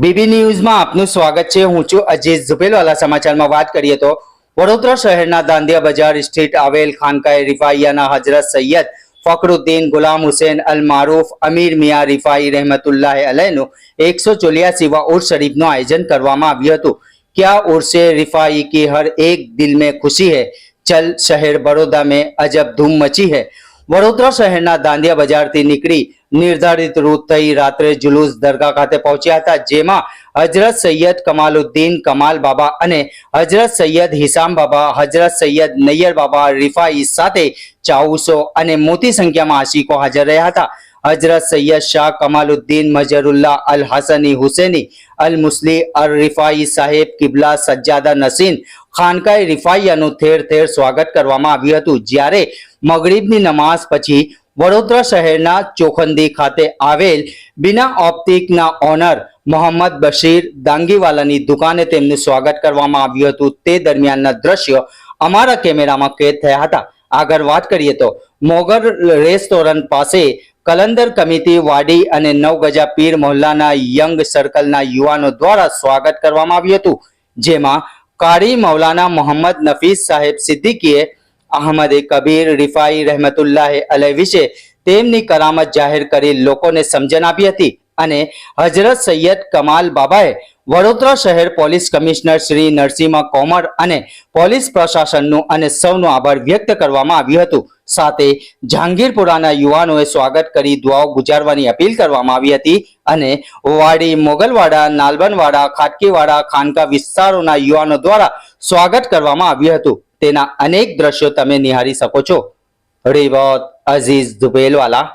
BB ન્યૂઝમાં આપનું સ્વાગત છે. હું છું અજીત ઝુબેલવાલા સમાચારમાં વાત કરીએ તો વડોદરા શહેરના દાંધિયા બજાર સ્થિત આવેલ ખાનકાઈ રિફાઈયાના હજરત સૈયદ ફકરુદ્દીન ગુલામ હુસેન અલ મારૂફ, અમીર મિયા રિફાઈ રહેમતુલ્લાહ અલયનું એકસો ચોર્યાસીવા ઉર્સ શરીફનું આયોજન કરવામાં આવ્યું હતું. ક્યા ઉર્સે રિફાઈ કી હર એક દિલ મેં ખુશી હૈ? ચલ શહેર બરોડા મેં અજબ ધૂમ મચી હૈ? વડોદરા શહેરના દાંધિયા બજારથી નીકળી નિર્ધારિત રૂટ થઈ રાત્રે જુલુસ દરગાહ ખાતે પહોંચ્યા હતા, જેમાં હજરત સૈયદ કમાલુદ્દીન કમાલ બાબા અને હજરત સૈયદ હિસામ બાબા હજરત સૈયદ નૈયર બાબા, રિફાઈ સાથે ચાઉસો અને મોટી સંખ્યામાં આશિકો હાજર રહ્યા હતા. હજરત સૈયદ શાહ કમાલુદ્દીન મજરુલ્લાહ અલ હસની હુસેની, અલ મુસ્લી અલ રિફાઈ સાહેબ કિબલા સજ્જાદા નસીન ખાનકાએ રિફાઈયાનું ઠેર ઠેર સ્વાગત કરવામાં આવ્યું હતું. જ્યારે મગરીબની નમાઝ પછી વડોદરા શહેરના ચોખંદી ખાતે આવેલ બિના ઓપ્ટિકના ઓનર મોહમ્મદ બશીર દાંગીવાલાની દુકાને તેમનું સ્વાગત કરવામાં આવ્યું હતું. તે દરમિયાનના દ્રશ્યો અમારા કેમેરામાં કેદ થયા હતા. આગળ વાત કરીએ તો મોગર રેસ્ટોરન્ટ પાસે કલંદર કમિટી વાડી અને નવગજા પીર મોહલ્લાના યંગ સર્કલના યુવાનો દ્વારા સ્વાગત કરવામાં આવ્યું હતું. જેમાં કારી મૌલાના મોહમ્મદ નફીસ સાહેબ સિદ્દીકીએ અહમદ કબીર, રિફાઈ રહેમતુલ્લાહ અલય વિશે તેમની કરામત જાહેર કરી લોકોને સમજણ આપી હતી અને હજરત સૈયદ કમાલ બાબાએ વડોદરા શહેર પોલીસ કમિશનર શ્રી નરસિંહ કોમર અને પોલીસ પ્રશાસનનું અને સૌનો આભાર વ્યક્ત કરવામાં આવ્યું હતું. સાથે જહાંગીરપુરાના યુવાનોએ સ્વાગત કરી દુઆઓ ગુજારવાની અપીલ કરવામાં આવી હતી અને વાડી, મોગલવાડા, નાલબનવાડા, ખાટકીવાડા, ખાનકા વિસ્તારોના યુવાનો દ્વારા સ્વાગત કરવામાં આવ્યું હતું. તેના અનેક દ્રશ્યો તમે નિહાળી શકો છો. રેવત અઝીઝ દુબેલવાલા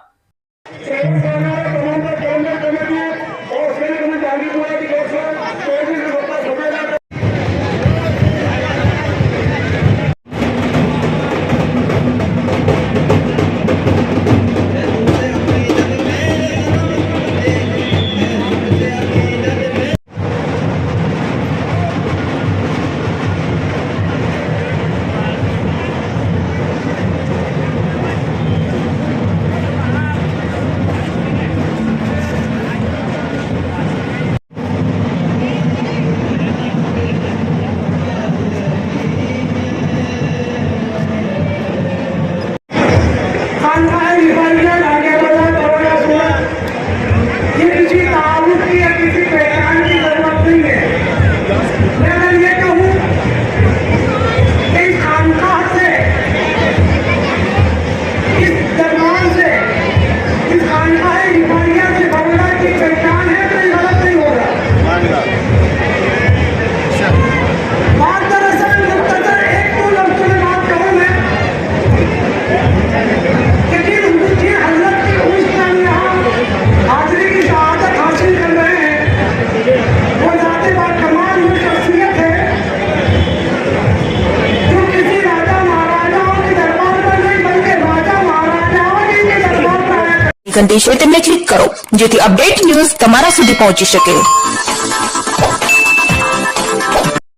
સંદેશ હોય તેમને ક્લિક કરો જેથી અપડેટ ન્યૂઝ તમારા સુધી પહોંચી શકે.